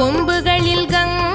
கொம்புகளில் Ganga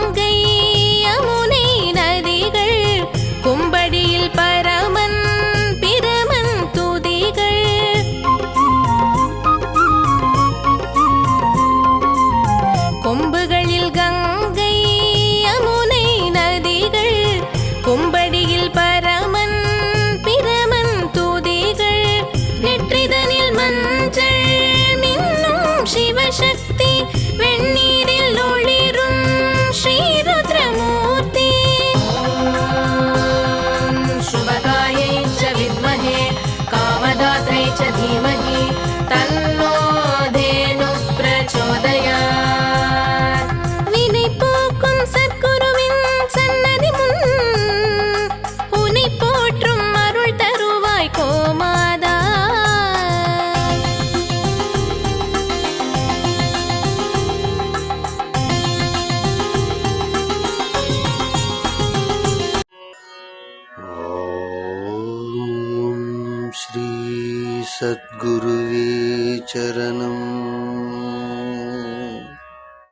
श्रीसद्गुरुवे चरणम्